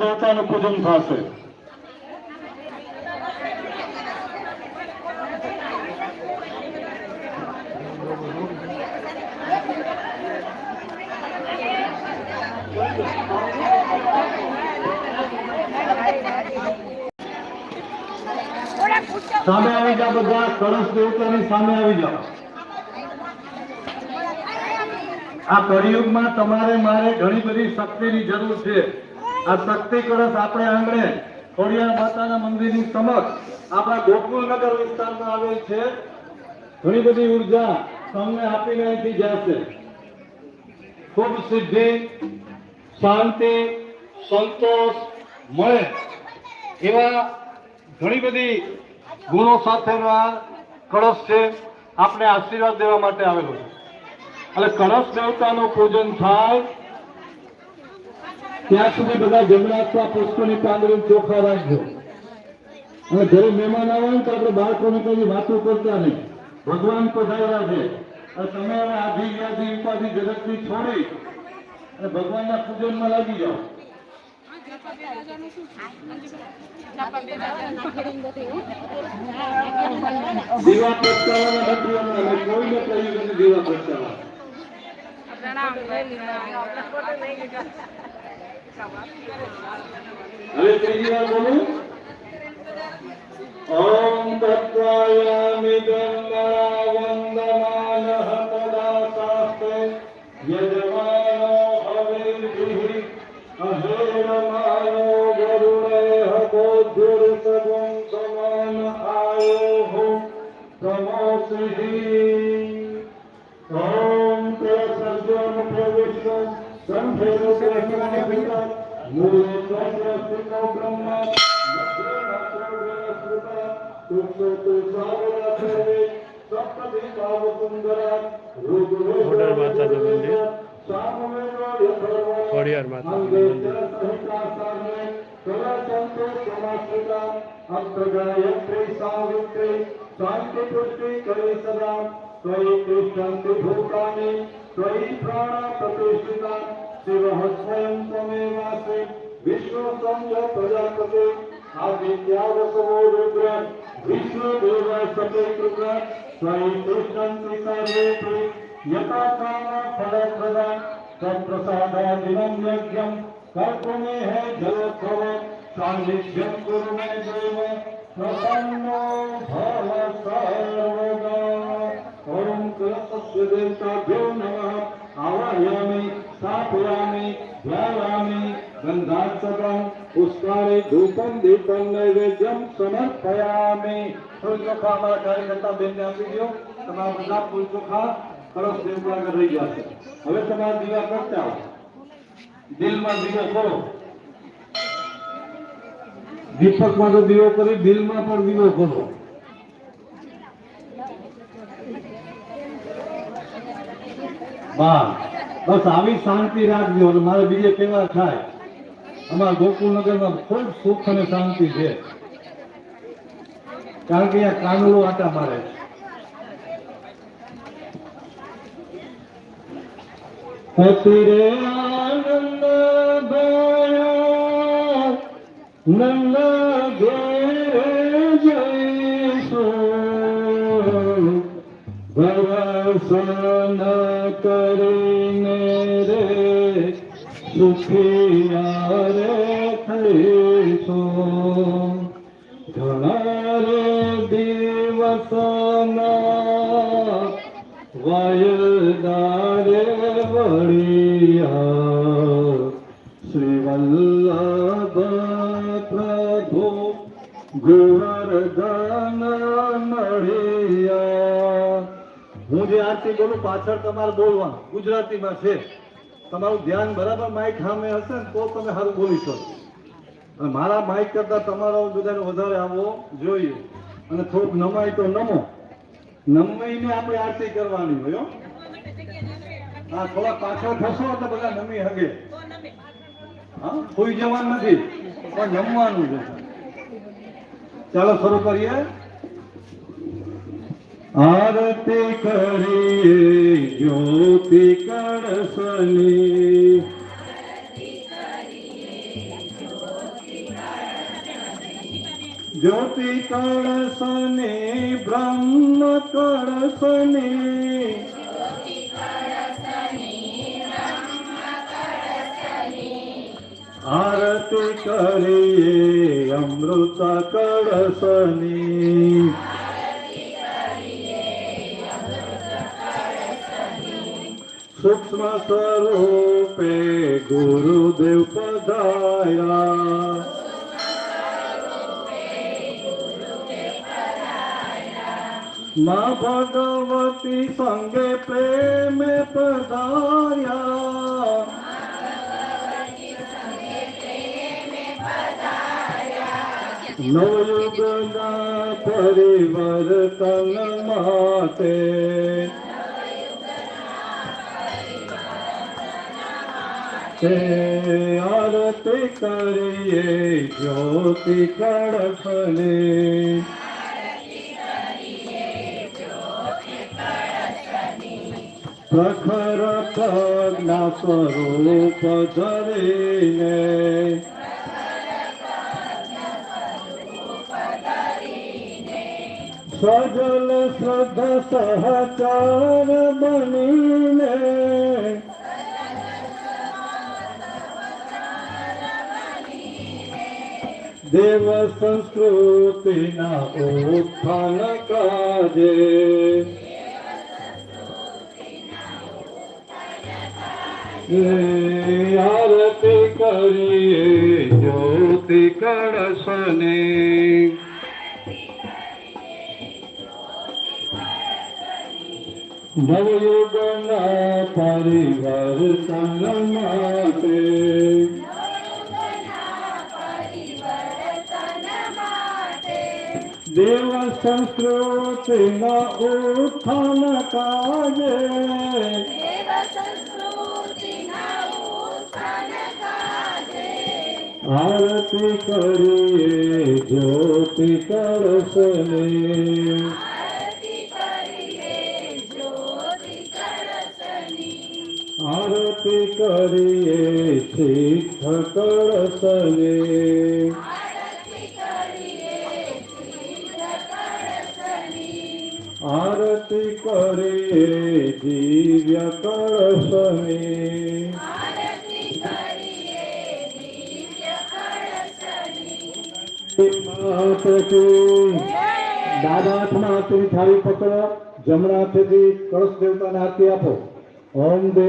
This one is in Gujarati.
દેવતાનું પૂજન થશે. સામે આવી જાઓ બધા, કળશ દેવતાની સામે આવી જાઓ આ કળિયુગમાં તમારે મારે ઘણી બધી શક્તિની જરૂર છે. આ શક્તિ કળશ આપણે આંગણે ખોડિયાર માતાના મંદિરની સમક્ષ આપણા ગોકુલનગર વિસ્તારમાં આવેલ છે. ઘણી બધી ઊર્જા તમને આપીને અહીંથી જશે. ખૂબ સિદ્ધિ, શાંતિ, સંતોષ મળે એવા ઘણી બધી ગુણો સાથેનો આ કળશ છે. આપણે આશીર્વાદ દેવા માટે આવેલો છે. એટલે કળશ દેવતાનું પૂજન થાય ત્યાં સુધી બધા અથવા પુષ્પની પાંદડી ચોખા રાખજો. અને ઘરે મહેમાન આવે ને તો આપણે બાળકોને કઈ વાતો કરતા નહીં. ભગવાન પધાર્યા છે. તમે હવે આધિ વ્યાધિ ઉપાધિ જગતની છોડી અને ભગવાનના પૂજનમાં લાગી જાઓ. દીવા પ્રગટાવવાના નથી મેં કોઈને કહ્યું નથી દીવા પ્રગટાવવા હવે ત્રીજી વાર બોલું. ઓમ તત્વાયામિ બ્રહ્મણા વંદમાનઃ ખોડિયાર માતાનું મંદિર. ખોડિયાર માતાનું મંદિર. શાંતિ પુષ્ટિ કરી સદા ત્વયી તિષ્ઠન્તિ ભૂતાની ત્વયી પ્રાણ પ્રતિષ્ઠિતા શિવ સ્વયં ત્વમેવાસि વિષ્ણુ સંજ પ્રજાપતિ આદિત્યાવસવો રુદ્ર વિષ્ણુ દેવ સતે કૃપા ત્વયી તિષ્ઠન્તિ સર્વેપી યથા કામ ફલપ્રદા તત્પ્રસાદાદિनं યજ્ઞમ કર્તુમે હે જલોત્સવ સાન્નિધ્યં ગુરુ મે દેવ, પ્રસન્નો ભવ સર્વદા. ઓમ કલપસ્ય દેવતાભ્યો નમઃ આવાહયામિ સ્થાપયામિ ધ્યાયામિ ગંધાક્ષતં પુષ્પારે ધૂપમ દીપમ નૈવેદ્યમ સમર્પયામિ ફૂલ ચોખા અમારા કાર્યકર્તા બેનને આપી દો તમારા બધા ફૂલ ચોખા કળશ દેવ આગળ રહી જશે હવે તમારા દીવા પ્રગટાવો દિલમાં દીવો કરો. દીપકમાં તો દીવો કરી દિલમાં પણ દીવો કરો. વાહ. બસ આવી શાંતિ રાખજો મારે બીજે કેવા થાય. અમારા ગોકુલનગરમાં ખૂબ સુખ અને શાંતિ છે. કારણ કે અહીંયા કાનલો આટા મારે છે. આનંદ ઘેર જઈશું. ભવસન रे सुखियारे खो घण देव वेब श्री श्री वलो गुर दान જે બોલું પાછળ તમારે બોલવાનું. ગુજરાતીમાં છે. તમારું ધ્યાન બરાબર માઇક સામે હશે ને તો તમે સારું બોલી શકો. અને મારા માઇક કરતા તમારો બધાને વધારે આવવો જોઈએ. અને થોડુંક નમાય તો નમો. નમાઈને આપણે આરતી કરવાની હોય, હો. થોડા પાછળ થશો એટલે બધા નમી હગે. હા, કોઈ જવાનું નથી, પણ નમવાનું છે. ચાલો, શરૂ કરીએ. આરતી કરીએ જ્યોતિ કળશની જ્યોતિ કળશને બ્રહ્મ કળશને આરતી કરીએ અમૃત કળશની સૂક્ષ્મ સ્વરૂપે ગુરુદેવ પધાર્યા. માં ભગવતી સંગે પ્રેમે પધાર્યા. નવયુગના પરિવર્તન માટે તે આરતી કરીએ જ્યોતિ કડફલે પ્રખર પ્રજ્ઞા સ્વરૂપ ધરીને. સજલ શ્રદ્ધા સહચાર બનીને. દેવ સંસ્કૃતિના ઉત્થાન કાજે. આરતી કરીએ જ્યોતિ કળશને નવયુગના પરિવર્તન માટે દેવ સંસ્કૃતિના ઉત્થાન કાજે આરતી કરીએ જ્યોતિ કળશને આરતી કરીએ સિદ્ધ કળશને આરતી કરે દિવ્ય કળશની. દાદા હાથમાં હાથની થાળી પકડો જમણા હાથેથી કળશ દેવતાને હાથી આપો. ઓમ દેવ